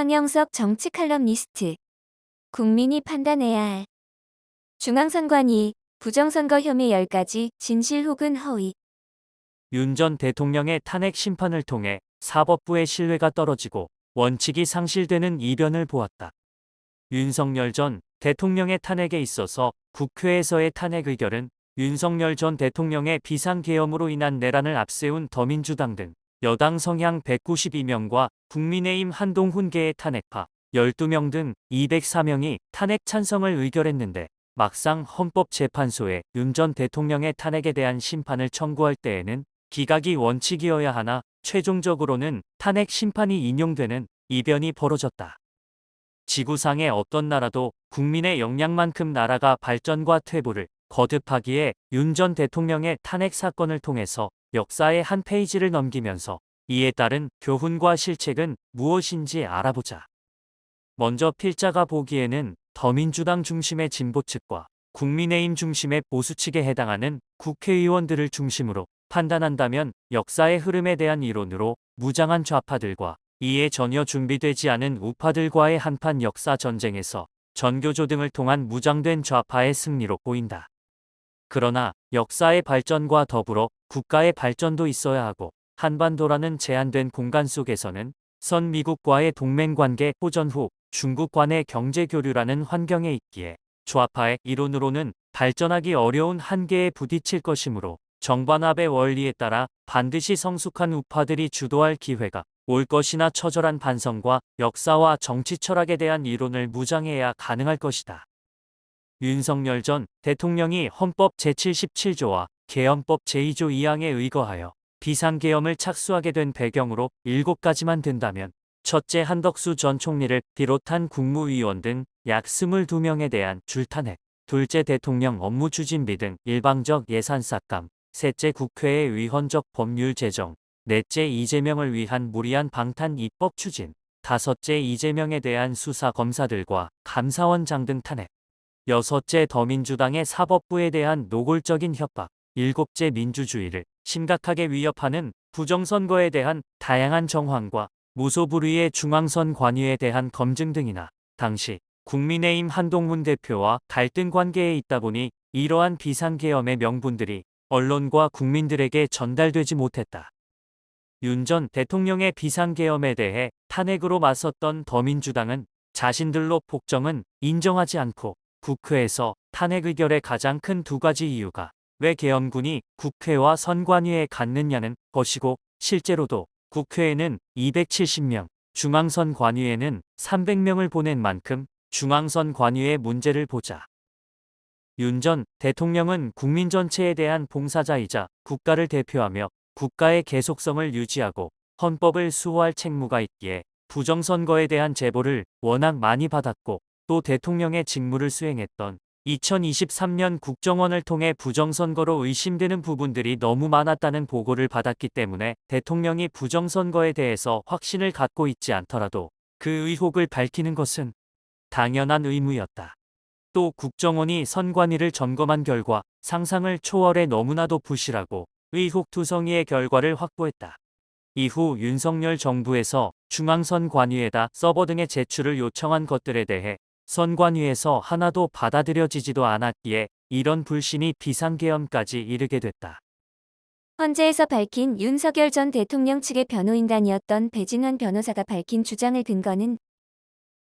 황영석 정치 칼럼니스트. 국민이 판단해야 할 중앙선관위 부정선거 혐의 10가지 진실 혹은 허위. 윤 전 대통령의 탄핵 심판을 통해 사법부의 신뢰가 떨어지고 원칙이 상실되는 이변을 보았다. 윤석열 전 대통령의 탄핵에 있어서 국회에서의 탄핵 의결은 윤석열 전 대통령의 비상계엄으로 인한 내란을 앞세운 더민주당 등 여당 성향 192명과 국민의힘 한동훈계의 탄핵파 12명 등 204명이 탄핵 찬성을 의결했는데 막상 헌법재판소에 윤 전 대통령의 탄핵에 대한 심판을 청구할 때에는 기각이 원칙이어야 하나 최종적으로는 탄핵 심판이 인용되는 이변이 벌어졌다. 지구상의 어떤 나라도 국민의 역량만큼 나라가 발전과 퇴보를 거듭하기에 윤 전 대통령의 탄핵 사건을 통해서 역사의 한 페이지를 넘기면서 이에 따른 교훈과 실책은 무엇인지 알아보자. 먼저 필자가 보기에는 더민주당 중심의 진보 측과 국민의힘 중심의 보수 측에 해당하는 국회의원들을 중심으로 판단한다면 역사의 흐름에 대한 이론으로 무장한 좌파들과 이에 전혀 준비되지 않은 우파들과의 한판 역사 전쟁에서 전교조 등을 통한 무장된 좌파의 승리로 보인다. 그러나 역사의 발전과 더불어 국가의 발전도 있어야 하고 한반도라는 제한된 공간 속에서는 선 미국과의 동맹관계 호전 후 중국 간의 경제 교류라는 환경에 있기에 좌파의 이론으로는 발전하기 어려운 한계에 부딪힐 것이므로 정반합의 원리에 따라 반드시 성숙한 우파들이 주도할 기회가 올 것이나 처절한 반성과 역사와 정치 철학에 대한 이론을 무장해야 가능할 것이다. 윤석열 전 대통령이 헌법 제77조와 개헌법 제2조 2항에 의거하여 비상계엄을 착수하게 된 배경으로 7가지만 든다면 첫째 한덕수 전 총리를 비롯한 국무위원 등 약 22명에 대한 줄탄핵, 둘째 대통령 업무 추진비 등 일방적 예산 삭감, 셋째 국회의 위헌적 법률 제정, 넷째 이재명을 위한 무리한 방탄 입법 추진, 다섯째 이재명에 대한 수사 검사들과 감사원장 등 탄핵, 여섯째 더민주당의 사법부에 대한 노골적인 협박, 일곱째 민주주의를 심각하게 위협하는 부정선거에 대한 다양한 정황과 무소불위의 중앙선 관여에 대한 검증 등이나 당시 국민의힘 한동훈 대표와 갈등 관계에 있다 보니 이러한 비상계엄의 명분들이 언론과 국민들에게 전달되지 못했다. 윤 전 대통령의 비상계엄에 대해 탄핵으로 맞섰던 더민주당은 자신들로 폭정은 인정하지 않고 국회에서 탄핵 의결의 가장 큰 두 가지 이유가 왜 계엄군이 국회와 선관위에 갔느냐는 것이고 실제로도 국회에는 270명, 중앙선 관위에는 300명을 보낸 만큼 중앙선 관위의 문제를 보자. 윤 전 대통령은 국민 전체에 대한 봉사자이자 국가를 대표하며 국가의 계속성을 유지하고 헌법을 수호할 책무가 있기에 부정선거에 대한 제보를 워낙 많이 받았고 또 대통령의 직무를 수행했던 2023년 국정원을 통해 부정선거로 의심되는 부분들이 너무 많았다는 보고를 받았기 때문에 대통령이 부정선거에 대해서 확신을 갖고 있지 않더라도 그 의혹을 밝히는 것은 당연한 의무였다. 또 국정원이 선관위를 점검한 결과 상상을 초월해 너무나도 부실하고 의혹투성이의 결과를 확보했다. 이후 윤석열 정부에서 중앙선관위에다 서버 등의 제출을 요청한 것들에 대해 선관위에서 하나도 받아들여지지도 않았기에 이런 불신이 비상계엄까지 이르게 됐다. 헌재에서 밝힌 윤석열 전 대통령 측의 변호인단이었던 배진환 변호사가 밝힌 주장의 근거는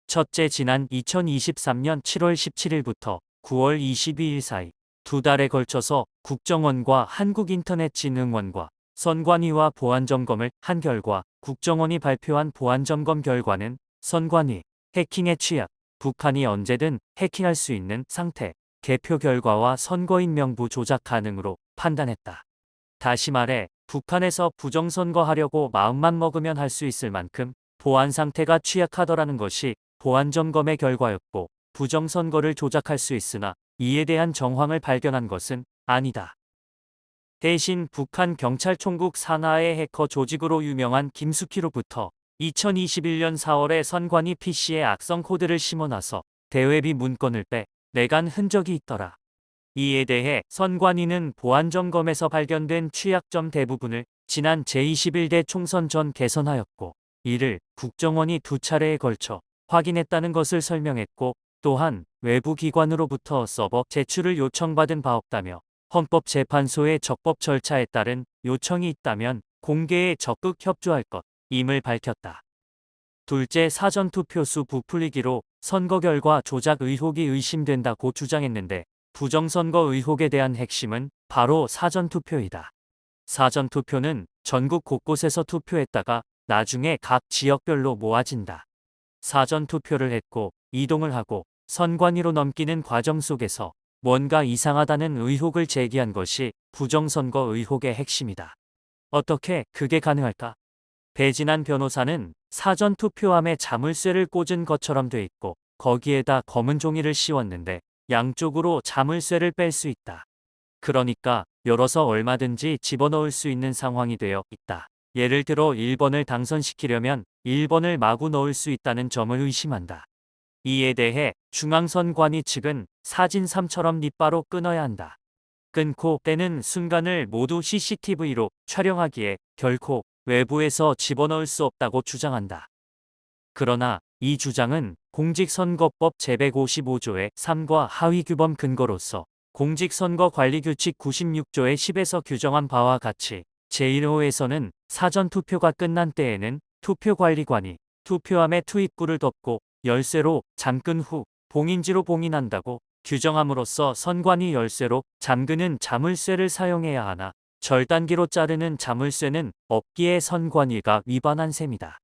첫째 지난 2023년 7월 17일부터 9월 22일 사이 두 달에 걸쳐서 국정원과 한국인터넷진흥원과 선관위와 보안점검을 한 결과 국정원이 발표한 보안점검 결과는 선관위 해킹에 취약 북한이 언제든 해킹할 수 있는 상태, 개표 결과와 선거인 명부 조작 가능으로 판단했다. 다시 말해 북한에서 부정선거 하려고 마음만 먹으면 할 수 있을 만큼 보안 상태가 취약하더라는 것이 보안 점검의 결과였고 부정선거를 조작할 수 있으나 이에 대한 정황을 발견한 것은 아니다. 대신 북한 경찰총국 산하의 해커 조직으로 유명한 김숙희로부터 2021년 4월에 선관위 PC에 악성 코드를 심어놔서 대외비 문건을 빼 내간 흔적이 있더라. 이에 대해 선관위는 보안점검에서 발견된 취약점 대부분을 지난 제21대 총선 전 개선하였고 이를 국정원이 두 차례에 걸쳐 확인했다는 것을 설명했고 또한 외부 기관으로부터 서버 제출을 요청받은 바 없다며 헌법재판소의 적법 절차에 따른 요청이 있다면 공개에 적극 협조할 것 임을 밝혔다. 둘째 사전투표수 부풀리기로 선거 결과 조작 의혹이 의심된다고 주장했는데 부정선거 의혹에 대한 핵심은 바로 사전투표이다. 사전투표는 전국 곳곳에서 투표했다가 나중에 각 지역별로 모아진다. 사전투표를 했고 이동을 하고 선관위로 넘기는 과정 속에서 뭔가 이상하다는 의혹을 제기한 것이 부정선거 의혹의 핵심이다. 어떻게 그게 가능할까? 배진한 변호사는 사전 투표함에 자물쇠를 꽂은 것처럼 돼 있고 거기에다 검은 종이를 씌웠는데 양쪽으로 자물쇠를 뺄 수 있다. 그러니까 열어서 얼마든지 집어넣을 수 있는 상황이 되어 있다. 예를 들어 1번을 당선시키려면 1번을 마구 넣을 수 있다는 점을 의심한다. 이에 대해 중앙선관위 측은 사진3처럼 립바로 끊어야 한다. 끊고 떼는 순간을 모두 CCTV로 촬영하기에 결코 외부에서 집어넣을 수 없다고 주장한다. 그러나 이 주장은 공직선거법 제155조의 3과 하위 규범 근거로서 공직선거관리규칙 96조의 10에서 규정한 바와 같이 제1호에서는 사전투표가 끝난 때에는 투표관리관이 투표함에 투입구를 덮고 열쇠로 잠근 후 봉인지로 봉인한다고 규정함으로써 선관위 열쇠로 잠그는 자물쇠를 사용해야 하나 절단기로 자르는 자물쇠는 없기에 선관위가 위반한 셈이다.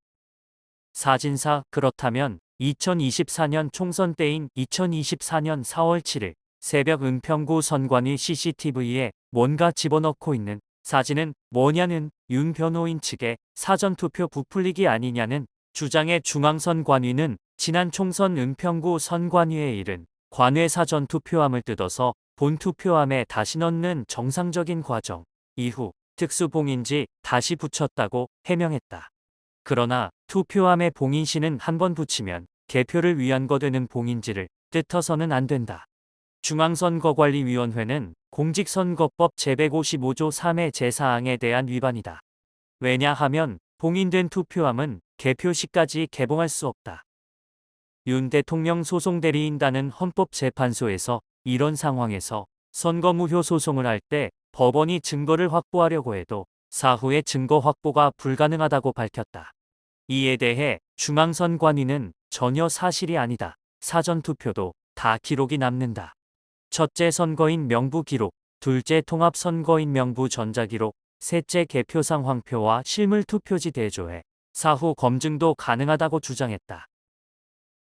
사진사 그렇다면 2024년 총선 때인 2024년 4월 7일 새벽 은평구 선관위 CCTV에 뭔가 집어넣고 있는 사진은 뭐냐는 윤 변호인 측의 사전투표 부풀리기 아니냐는 주장의 중앙선관위는 지난 총선 은평구 선관위에 이른 관외 사전투표함을 뜯어서 본 투표함에 다시 넣는 정상적인 과정 이후 특수봉인지 다시 붙였다고 해명했다. 그러나 투표함에 봉인시는 한 번 붙이면 개표를 위한 거 되는 봉인지를 뜯어서는 안 된다. 중앙선거관리위원회는 공직선거법 제155조 3의 제4항에 대한 위반이다. 왜냐하면 봉인된 투표함은 개표 시까지 개봉할 수 없다. 윤 대통령 소송 대리인단은 헌법재판소에서 이런 상황에서 선거무효 소송을 할 때 법원이 증거를 확보하려고 해도 사후에 증거 확보가 불가능하다고 밝혔다. 이에 대해 중앙선 관위는 전혀 사실이 아니다. 사전투표도 다 기록이 남는다. 첫째 선거인 명부 기록, 둘째 통합 선거인 명부 전자기록, 셋째 개표 상 황표와 실물 투표지 대조해 사후 검증도 가능하다고 주장했다.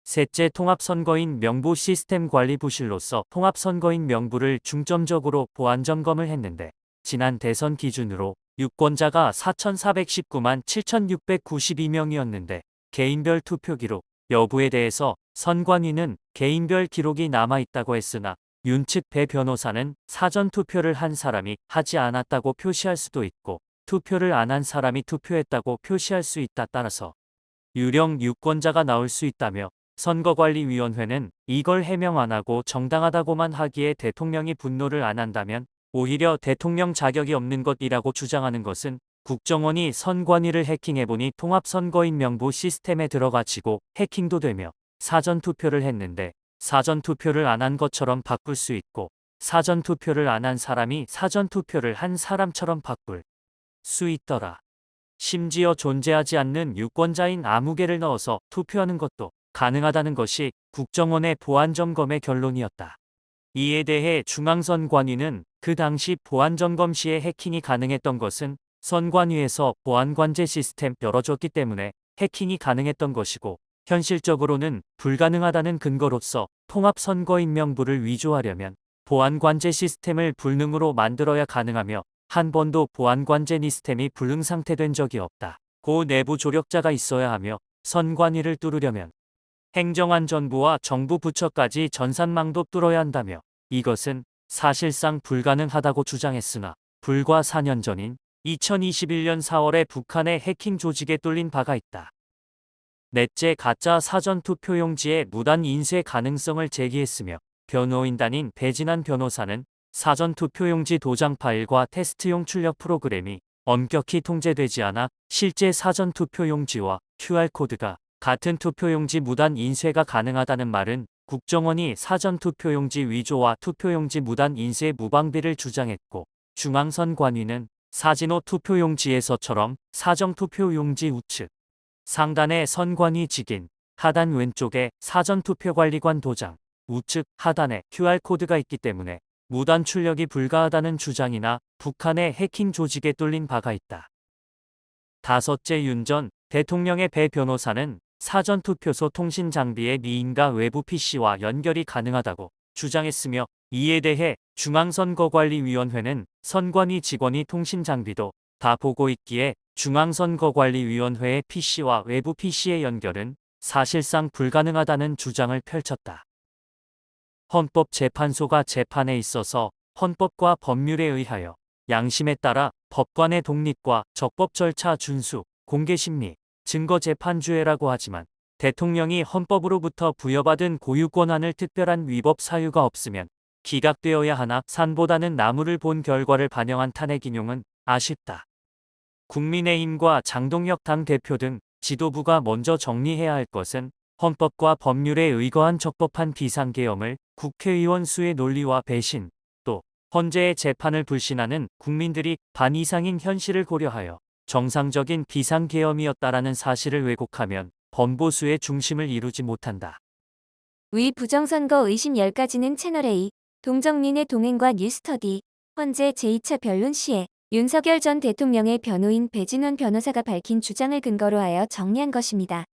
셋째 통합선거인 명부 시스템 관리 부실로서 통합선거인 명부를 중점적으로 보안 점검을 했는데 지난 대선 기준으로 유권자가 4,419만 7,692명이었는데 개인별 투표 기록 여부에 대해서 선관위는 개인별 기록이 남아있다고 했으나 윤 측 배 변호사는 사전 투표를 한 사람이 하지 않았다고 표시할 수도 있고 투표를 안 한 사람이 투표했다고 표시할 수 있다 따라서 유령 유권자가 나올 수 있다며 선거관리위원회는 이걸 해명 안 하고 정당하다고만 하기에 대통령이 분노를 안 한다면 오히려 대통령 자격이 없는 것이라고 주장하는 것은 국정원이 선관위를 해킹해보니 통합선거인 명부 시스템에 들어가지고 해킹도 되며 사전투표를 했는데 사전투표를 안 한 것처럼 바꿀 수 있고 사전투표를 안 한 사람이 사전투표를 한 사람처럼 바꿀 수 있더라. 심지어 존재하지 않는 유권자인 아무개를 넣어서 투표하는 것도 가능하다는 것이 국정원의 보안점검의 결론이었다. 이에 대해 중앙선 관위는 그 당시 보안점검 시에 해킹이 가능했던 것은 선관위에서 보안관제 시스템 열어줬기 때문에 해킹이 가능했던 것이고 현실적으로는 불가능하다는 근거로서 통합선거인 명부를 위조하려면 보안관제 시스템을 불능으로 만들어야 가능하며 한 번도 보안관제 시스템이 불능 상태된 적이 없다. 고 내부 조력자가 있어야 하며 선관위를 뚫으려면 행정안 전부와 정부 부처까지 전산망도 뚫어야 한다며 이것은 사실상 불가능하다고 주장했으나 불과 4년 전인 2021년 4월에 북한의 해킹 조직에 뚫린 바가 있다. 넷째 가짜 사전투표 용지의 무단 인쇄 가능성을 제기했으며 변호인단인 배진환 변호사는 사전투표 용지 도장 파일과 테스트용 출력 프로그램이 엄격히 통제되지 않아 실제 사전 투표 용지와 QR코드가 같은 투표용지 무단 인쇄가 가능하다는 말은 국정원이 사전 투표용지 위조와 투표용지 무단 인쇄 무방비를 주장했고 중앙선관위는 사진호 투표용지에서처럼 사정 투표용지 우측 상단에 선관위 직인 하단 왼쪽에 사전 투표관리관 도장 우측 하단에 QR코드가 있기 때문에 무단 출력이 불가하다는 주장이나 북한의 해킹 조직에 뚫린 바가 있다. 다섯째 윤 전 대통령의 배 변호사는 사전투표소 통신 장비의 미인과 외부 PC와 연결이 가능하다고 주장했으며 이에 대해 중앙선거관리위원회는 선관위 직원이 통신 장비도 다 보고 있기에 중앙선거관리위원회의 PC와 외부 PC의 연결은 사실상 불가능하다는 주장을 펼쳤다. 헌법재판소가 재판에 있어서 헌법과 법률에 의하여 양심에 따라 법관의 독립과 적법 절차 준수, 공개심리, 증거재판주의라고 하지만 대통령이 헌법으로부터 부여받은 고유 권한을 특별한 위법 사유가 없으면 기각되어야 하나 산보다는 나무를 본 결과를 반영한 탄핵 인용은 아쉽다. 국민의힘과 장동혁 당 대표 등 지도부가 먼저 정리해야 할 것은 헌법과 법률에 의거한 적법한 비상계엄을 국회의원 수의 논리와 배신, 또 헌재의 재판을 불신하는 국민들이 반 이상인 현실을 고려하여 정상적인 비상계엄이었다라는 사실을 왜곡하면 범보수의 중심을 이루지 못한다. 위 부정선거 의심 10가지는 채널A, 동정민의 동행과 뉴스터디, 헌재 제2차 변론 시에 윤석열 전 대통령의 변호인 배진원 변호사가 밝힌 주장을 근거로 하여 정리한 것입니다.